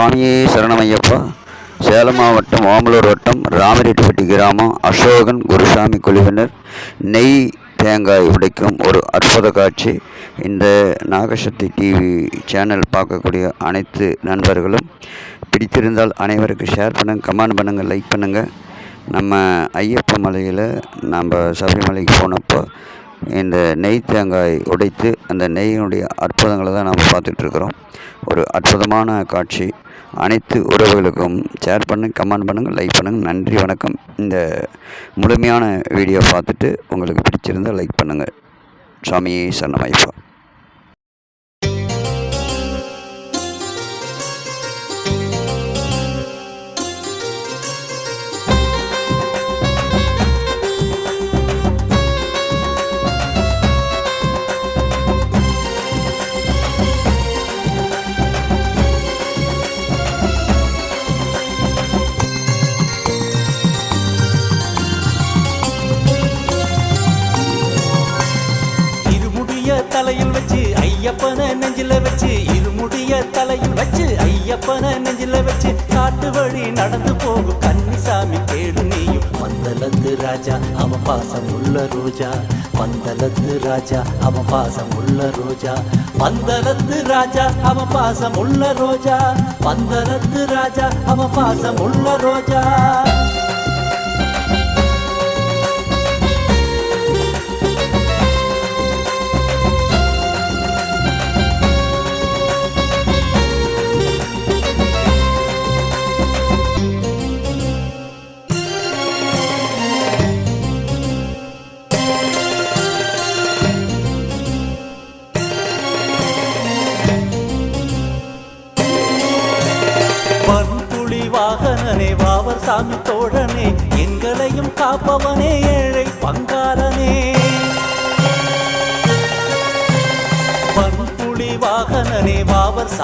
சுவாமியே சரணமையப்பா. சேலம் மாவட்டம் ஓமலூர் வட்டம் ராமரெட்டிப்பட்டி கிராமம் அசோகன் குருசாமி குழுவினர். நெய் தேங்காய் உடைக்கும் ஒரு அற்புத காட்சி. இந்த நாகசக்தி டிவி சேனல் பார்க்கக்கூடிய அனைத்து நண்பர்களும் பிடித்திருந்தால் அனைவருக்கு ஷேர் பண்ணுங்கள் கமெண்ட் பண்ணுங்கள் லைக் பண்ணுங்கள் நம்ம ஐயப்ப மலையில் நம்ம சபரிமலைக்கு போனப்போ இந்த நெய் தேங்காய் உடைத்து அந்த நெய்யினுடைய அற்புதங்களை தான் நாம் பார்த்துட்ருக்குறோம். ஒரு அற்புதமான காட்சி. அனைத்து உறவுகளுக்கும் ஷேர் பண்ணுங்கள் கமெண்ட் பண்ணுங்கள் லைக் பண்ணுங்கள் நன்றி வணக்கம். இந்த முழுமையான வீடியோ பார்த்துட்டு உங்களுக்கு பிடிச்சிருந்தால் லைக் பண்ணுங்கள் சுவாமியே சரணமைப்பா தலையில் வச்சு ஐயப்பன நெஞ்சில வச்சு காட்டு வழி நடந்து போகும். கன்னிசாமி கேடு நீயும். மந்தலத்து ராஜா அவன் பாசம் உள்ள ரோஜா. மந்தலத்து ராஜா அவன் பாசம் உள்ள ரோஜா. மந்தலத்து ராஜா அவன் பாசம் உள்ள ரோஜா. மந்தலத்து ராஜா அவன் பாசம் உள்ள ரோஜா.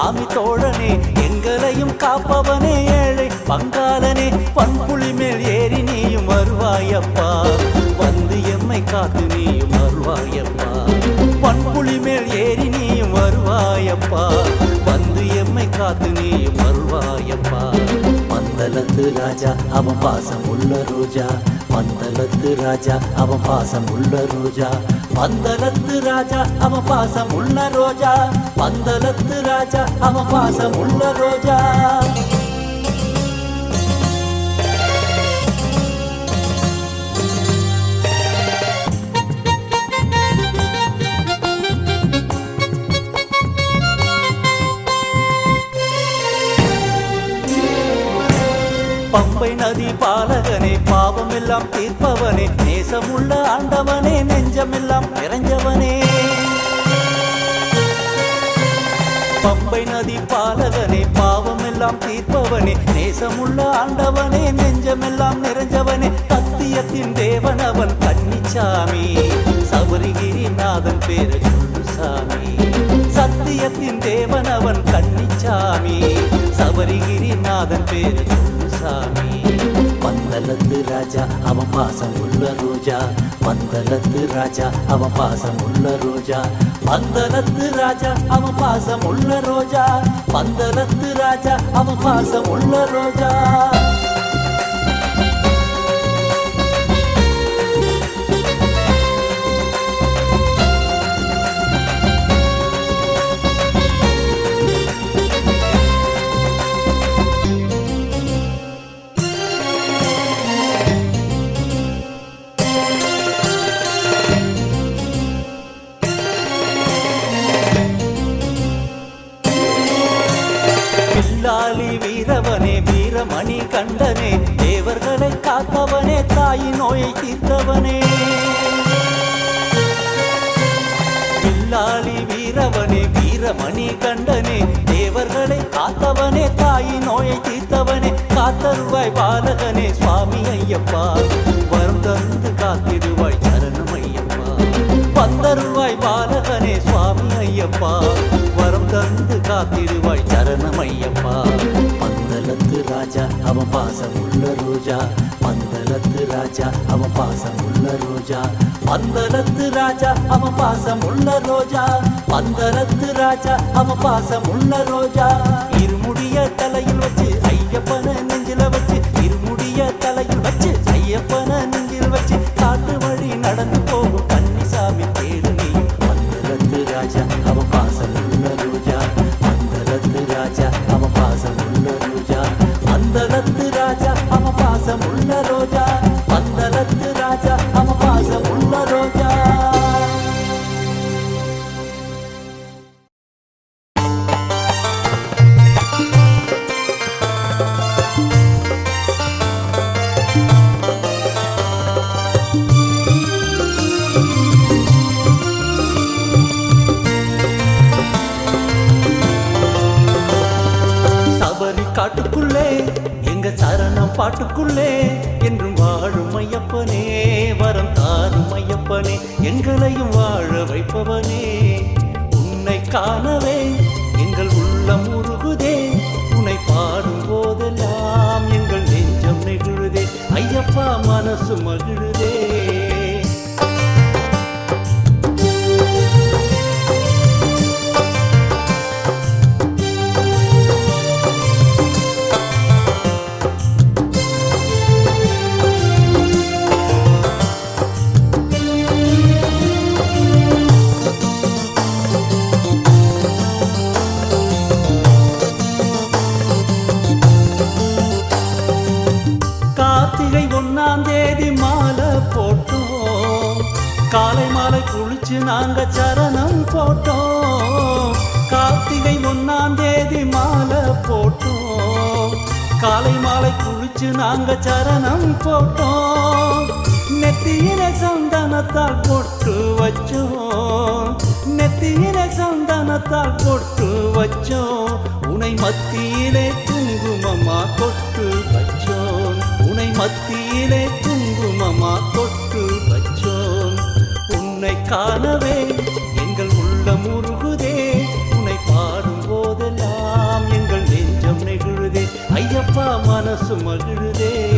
சாமி தோழனே எங்களையும் காப்பவனே ஏழை பங்காளனே பண்புளி மேல் ஏறி நீயும் வருவாயப்பா. வந்து எம்மை காத்து நீயும் வருவாயப்பா. பண்புளி மேல் ஏறி நீயும் வருவாயப்பா. வந்து எம்மை காத்து நீயும் வருவாயப்பா. பந்தலத்து ராஜா அவன் பாசம் உள்ள ரோஜா. பந்தலத்து ராஜா அவன் பாசம் உள்ள ரோஜா. பந்தலத்து ராஜா அவன் பாசம் உள்ள ரோஜா. பந்தலத்து ராஜா அவன் பாசம் உள்ள ரோஜா. நதி பாலகனே பாவமெல்லாம் தீர்ப்பவனே நேசமுள்ள ஆண்டவனே நெஞ்சமெல்லாம் நிறைஞ்சவனே. பம்பை நதி பாலகனே பாவமெல்லாம் தீர்ப்பவனே நேசமுள்ள ஆண்டவனே நெஞ்சமெல்லாம் நிறைஞ்சவனே. சத்தியத்தின் தேவன் அவன் கன்னிச்சாமி சபரிகிரிநாதன் பேரு சாமி சத்தியத்தின் தேவன் அவன் கன்னிச்சாமி. சபரிகிரி நாதன் பேரு சாமி பந்தலத்து ராஜா அவன் பாசம் உள்ள ரோஜா. பந்தலத்து ராஜா அவன் பாசம் உள்ள ரோஜா. பந்தலத்து ராஜா அவன் பாசம் உள்ள ரோஜா. பந்தலத்து ராஜா அவன் பாசம் உள்ள ரோஜா. கண்டனே தேவர்களை காத்தவனே தாயின் நோயை தீர்த்தவனே. வில்லாளி வீரவனே வீரமணி கண்டனே தேவர்களை காத்தவனே தாயின் நோயை தீர்த்தவனே. காத்தருவாய் பாலகனே சுவாமி ஐயப்பா. வரம் தந்து காத்திடுவாய் சரணம் ஐயப்பா. பந்தருவாய் பாலகனே சுவாமி ஐயப்பா. வரம் தந்து காத்திடுவாய் சரணம் ஐயப்பா. ராஜா அவன் பாசம் உள்ள ரோஜா. பந்தலத்து ராஜா அவன் பாசம் உள்ள ரோஜா. பந்தலத்து ராஜா அவன் பாசம் உள்ள ரோஜா. பந்தலத்து ராஜா அவன் பாசம் உள்ள ரோஜா. இருமுடிய தலையில் வச்சு ஐயப்பன நெஞ்சில வச்சு இருமுடிய தலையில் வச்சு ஐயப்பன சரணம் என்று நாங்க சரணம் போட்டோம். கார்த்திகை ஒன்னாம் தேதி மாலை போட்டோம். காலை மாலை குளிச்சு நாங்க சரணம் போட்டோம். நெத்தியில சந்தனத்தால் போட்டு வச்சோம். நெத்தியில சந்தனத்தால் போட்டு வச்சோம். உனை மத்தியிலே குங்குமமா கொட்டு வச்சோம். உனை மத்தியிலே காணவே எங்கள் உள்ளம் உருகுதே உன்னை பாடும் போதெல்லாம் எங்கள் நெஞ்சம் நெகிழுதே. ஐயப்பா மனசு மகிழுதே.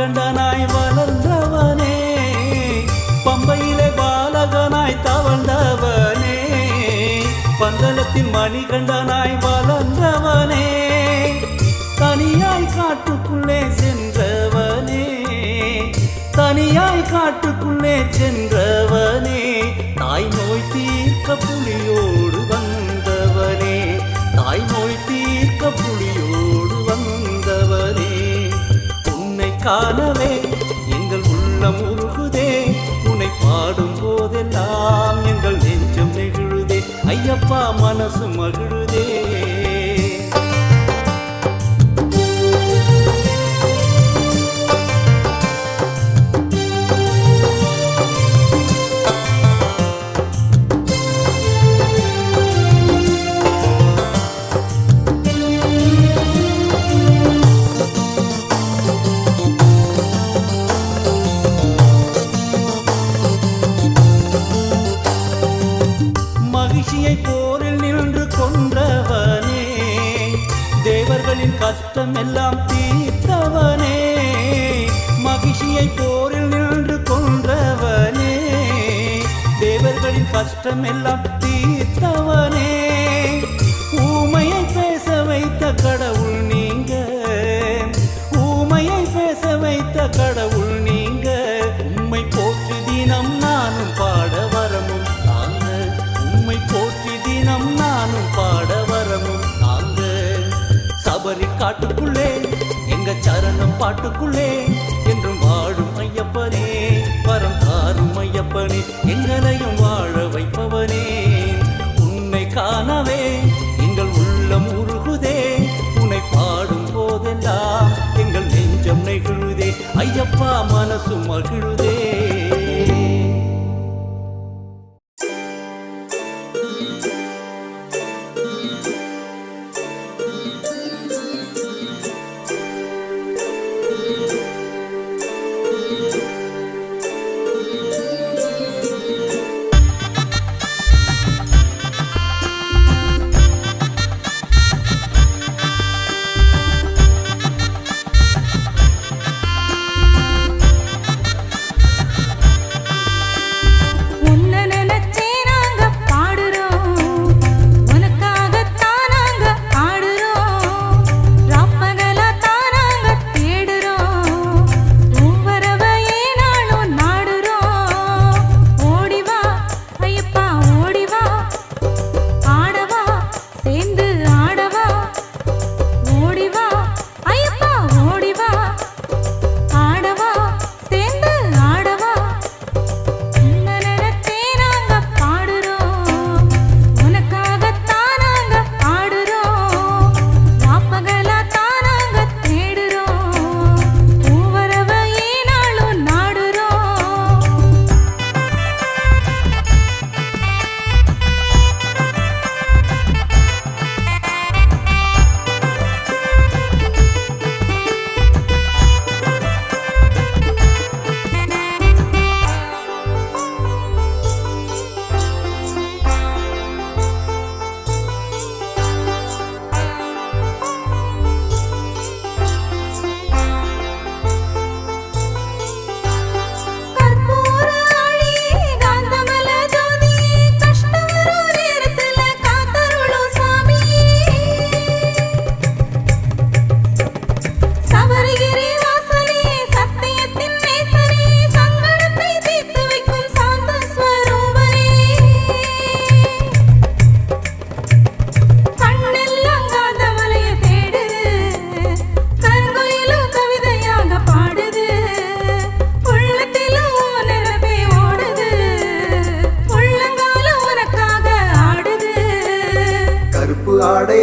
கண்டனாய் வளர்ந்தவனே பம்பையிலே பாலகனாய் தவழ்ந்தவனே பந்தலத்தின் மணிகண்டனாய் வளர்ந்தவனே தனியாய் காட்டுக்குள்ளே சென்றவனே தனியாய் காட்டுக்குள்ளே சென்றவனே தாய் நோய் தீர்க்க புலியோடு வந்தவனே தாய் நோய் தீர்க்க புலியோடு காணவே எங்கள் உள்ளம் உருகுதே. உன்னை பாடும் போதெல்லாம் எங்கள் நெஞ்சம் நெகிழுதே. ஐயப்பா மனசு மகிழுதே. மகிழ்ச்சியை போரில் நின்று கொன்றவனே. தேவர்களின் கஷ்டம் எல்லாம் தீர்த்தவனே. மகிழ்ச்சியை போரில் நின்று கொன்றவனே. தேவர்களின் கஷ்டம் எல்லாம் தீர்த்தவனே. ஊமையை பேச வைத்த கடவுள் நீங்க. ஊமையை பேச வைத்த கடவுள் காட்டுக்குள்ளே எங்க சரணம் பாட்டுக்குள்ளே என்றும் வாழும் ஐயப்பனே வரம் தாரும் ஐயப்பனே எங்களையும் வாழ வைப்பவனே. உன்னை காணவே எங்கள் உள்ளம் உருகுதே உன்னை பாடும் போதெல்லாம் எங்கள் நெஞ்சம் நெகிழுதே ஐயப்பா மனசு மகிழுதே.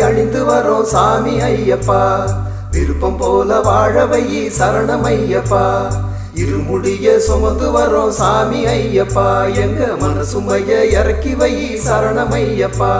அழிந்து வரோம் சாமி ஐயப்பா. விருப்பம் போல வாழவை சரணம் ஐயப்பா. இருமுடிய சுமந்து வரோம் சாமி ஐயப்பா. எங்க மனசுமைய இறக்கி வை சரணம் ஐயப்பா.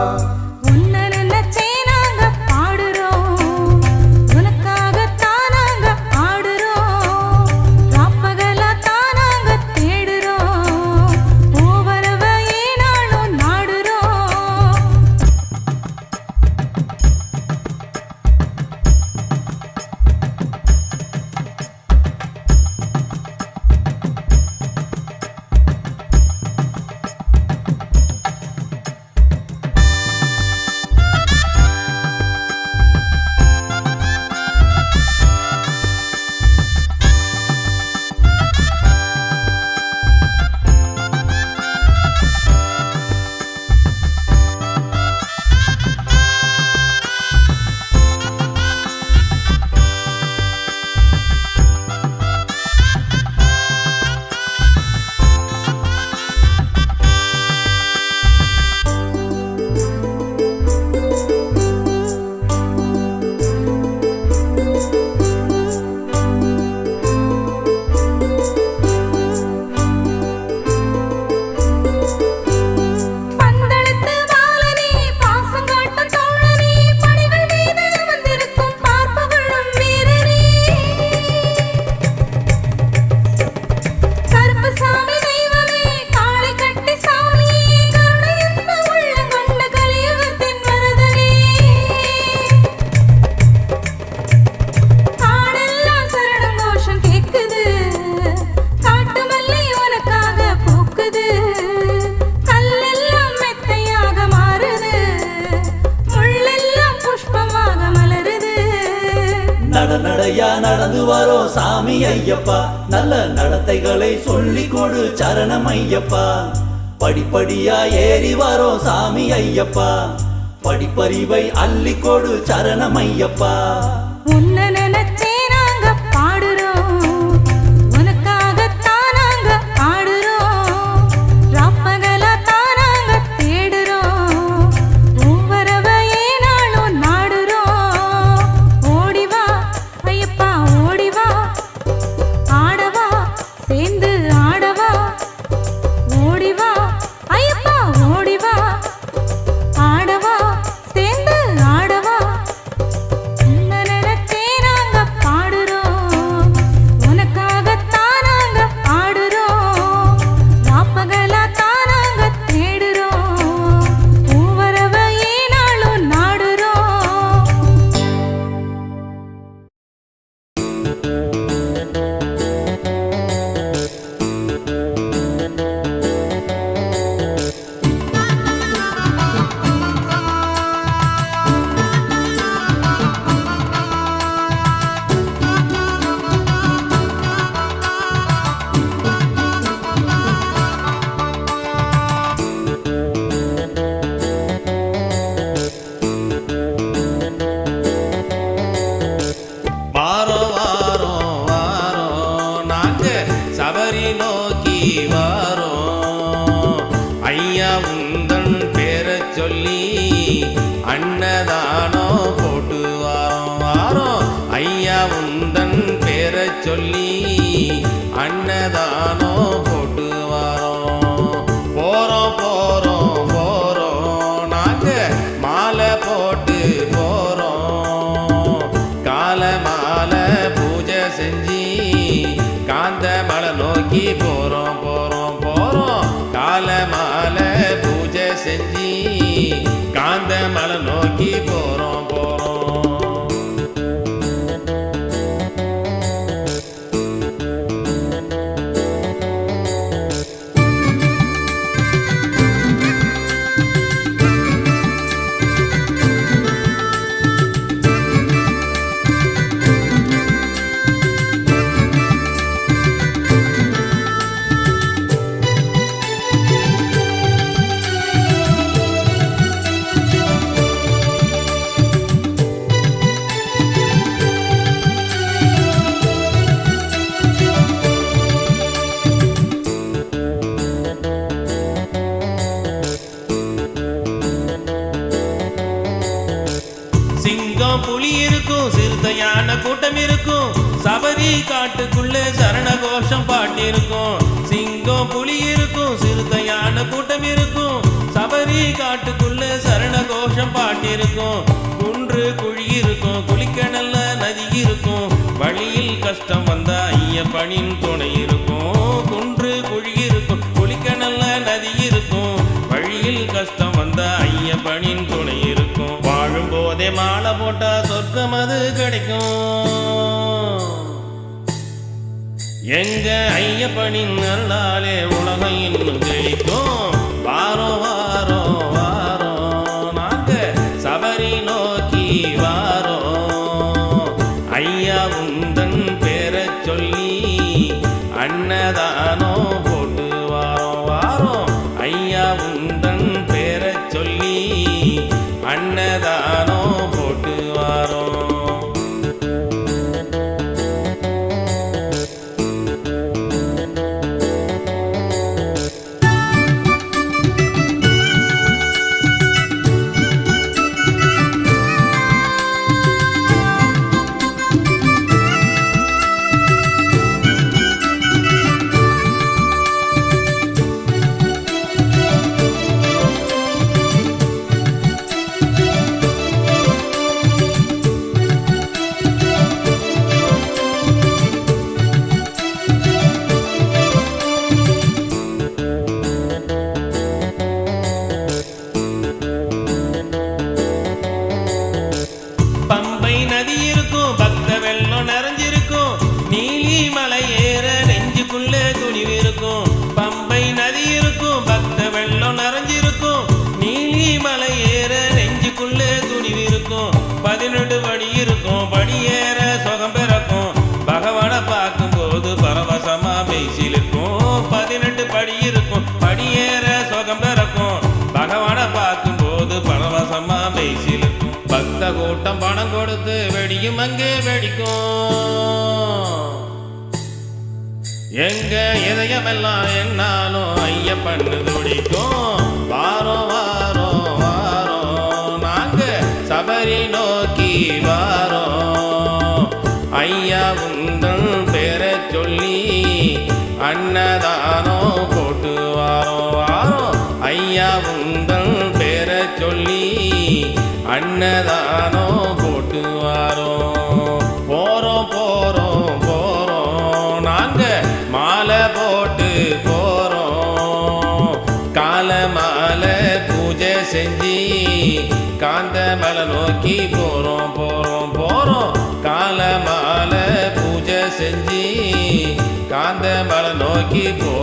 படிப்படியா ஏறி வரோம் சாமி ஐயப்பா. படிப்பறிவை அள்ளி கொடு சரணம் ஐயப்பா. நோக்கி போகிறோம் போகிறோம் போகிறோம் காலை மாலை பூஜை செஞ்சு காந்த மலை நோக்கி போகிறோம் கூட்டம் இருக்கும். சபரி காட்டுக்குள்ளே சரண கோஷம் பாட்டிருக்கும். சிங்கம் புலி இருக்கும். சிறுத்தையான கூட்டம் இருக்கும். சபரி காட்டுக்குள்ளே சரண கோஷம் பாட்டிருக்கும். குன்று குழி இருக்கும். குளிக்கடல்ல நதி இருக்கும். வழியில் கஷ்டம் வந்தா ஐயப்பனின் துணை இருக்கும். குன்று குழி இருக்கும். குளிக்கடல்ல நதி இருக்கும். கஷ்டம் வந்தா ஐயப்பனின் துணை இருக்கும். வாழும் போதே மாலை போட்டா சொர்க்கம் அது கிடைக்கும். எங்க ஐயப்பனின் அருளாலே உலகம் இன்னும் செழிக்கும் கூட்டம் பணம் கொடுத்து வெடியும் அங்கே வெடிக்கும். எங்க இதயமெல்லாம் என்னாலும் ஐயப்பன்னு துடிக்கும். வாரம் வாரம் வாரம் நாங்க சபரினோ அன்னதானோ போட்டுவாரோ? போறோம் போறோம் போறோம். நாங்க மாலை போட்டு போறோம். கால மாலை பூஜை செஞ்சு காந்த மலை நோக்கி போறோம் போறோம் போறோம். கால மாலை பூஜை செஞ்சு காந்த மலை நோக்கி போ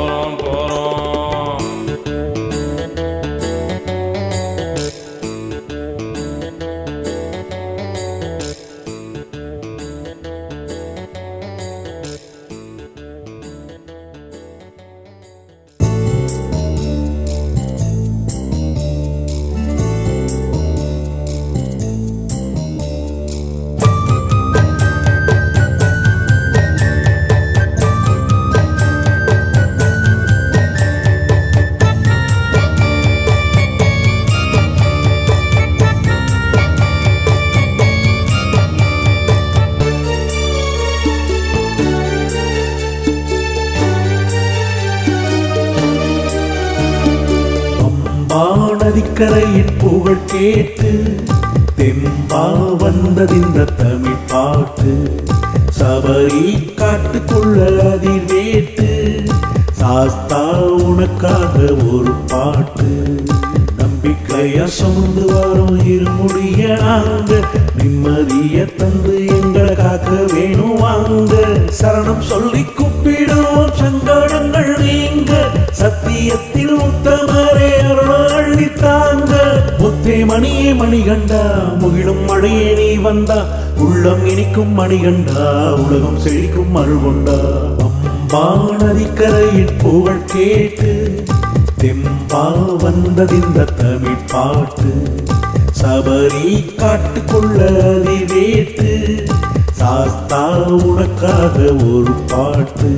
கடற்கரையின் புகழ் கேட்டு தெம்பா வந்ததிந்த தமிழ் பாட்டு சபரி காட்டுக்குள்ள அதிர்வேட்டு சாஸ்தா உனக்காக ஒரு பாட்டு. நம்பிக்கையா சுமந்து வரும் இருமுடிய நாங்க நிம்மதிய தந்து எங்களை காக்க வேணும் வாங்க சரணம் சொல்லி கூப்பிடுவோம் சங்கடங்கள் நீங்க. சத்தியத்தில் உத்தமரே அருணா தாங்க முத்தே மணியே மணிகண்டா முகிழும் மழையே நீ வந்தா உள்ளம் இனிக்கும் மணிகண்டா உலகம் செழிக்கும் அருள் கொண்டா. அம்பா நதிக்கரையின் புகழ் கேட்டு தெம்பா வந்ததிந்த தமிழ் பாட்டு சபரி காட்டுக்குள்ள வேட்டு சாஸ்தா உனக்காக ஒரு பாட்டு.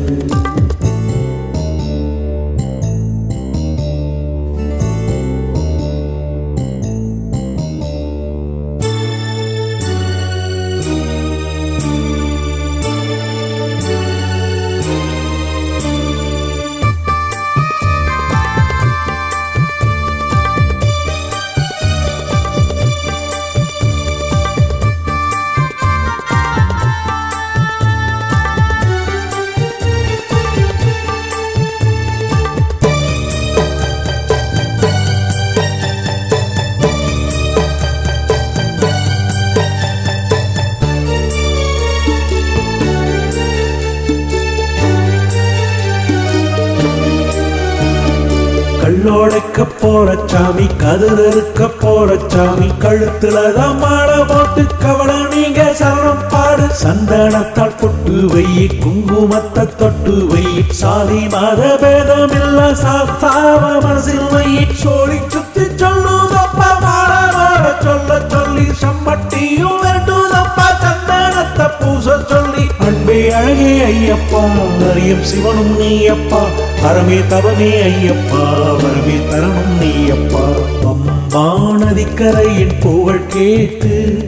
கல்லோடைக்க போற சாமி கதிர் இருக்க போற சாமி கழுத்துல தான் மாலை போட்டு கவலை நீங்க சரணம் பாடு. சந்தனத்தால் பொட்டு வை குங்குமத்தை தொட்டு வை சாதி மத பேதம் இல்ல சாஸ்தாவ மனசில் வை சோழி சுத்தி சொல்லுதப்பா மாலை மாற சொல்ல சொல்லி சம்மட்டியும் வேண்டுதப்பா சந்தனத்தை பூச சொல்லி அன்பே அழகே ஐயப்பா. அறியும் சிவனும் நீயப்பா. அறமே தவமே ஐயப்பா. வரமே தரணும் நீயப்பா. பம்பா நதிக்கரையின் புகழ் கேட்டு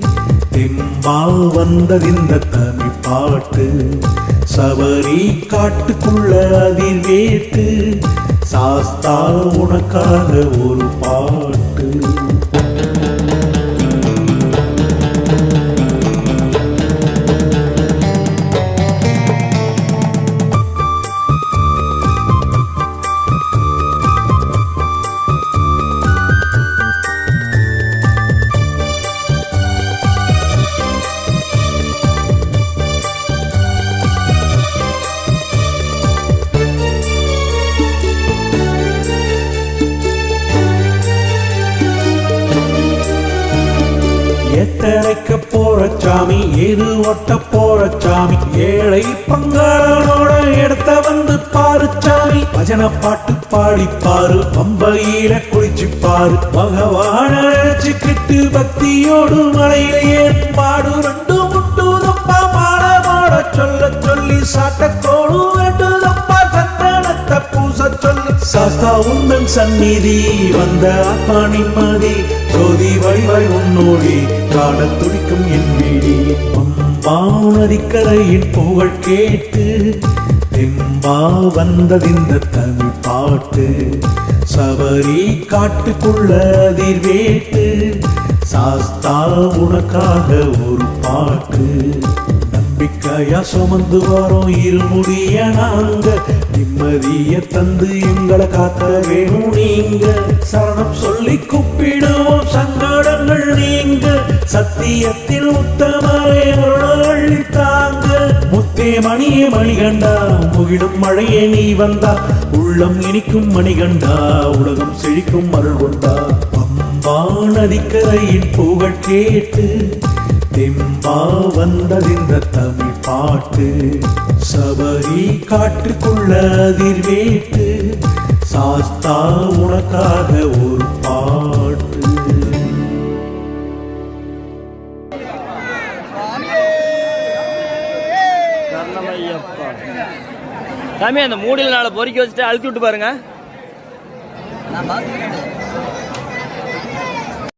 தெம்பா வந்ததிந்த தமிழ் பாட்டு சபரி காட்டுக்குள்ள அதில் வேட்டு சாஸ்தா உனக்காக ஒரு பாட்டு. ஓட்ட போழச்சாமி ஏழை பங்காளனோட இடத்த வந்து பாரு சாமி. பஜனை பாட்டு பாடிப்பாரு பாரு பம்பையில குளிச்சு பாரு. பகவான நினைச்சுக்கிட்டு பக்தியோடு மலையில ஏற்பாடு ரெண்டு முட்டுதப்பா மாலை மாட சொல்ல சொல்லி சாட்டத்தோடு வேண்டுதப்பா சந்தனத்தை பூச சொல்லி. சாஸ்தா உந்தன் சந்நிதி வந்த ஆத்மா நிம்மதி. ஜோதி வழிவாய் உன்னோடி காண துடிக்கும் என் வீடி. பம்பா புகழ் கேட்டு தெம்பா வந்ததிந்த தமிழ் பாட்டு. சபரி காட்டுக்குள்ள அதிர்வேட்டு சாஸ்தா உனக்காக ஒரு பாட்டு. நம்பிக்கையா சுமந்து வரோம் இருமுடிய நாங்க நிம்மதிய தந்து எங்களை காக்க வேணும் நீங்க. சரணம் சொல்லிக்கும் சத்தியத்தில் உத்தமரை அருளி தாங்க. முத்தே மணியே மணிகண்டா முகிடும் மழையே நீ வந்தா. உள்ளம் இனிக்கும் மணிகண்டா உலகம் செழிக்கும் அருள் கொண்டா. பம்பா நதிக்கரையின் புகழ் கேட்டு தெம்பா வந்ததிந்த தமிழ் பாட்டு. சபரி காட்டுக்குள்ள அதிர்வேட்டு சாஸ்தா உனக்காக ஒரு சாமி அந்த மூடியில் நாளை பொறுக்கி வச்சுட்டு அழுத்தி விட்டு பாருங்க.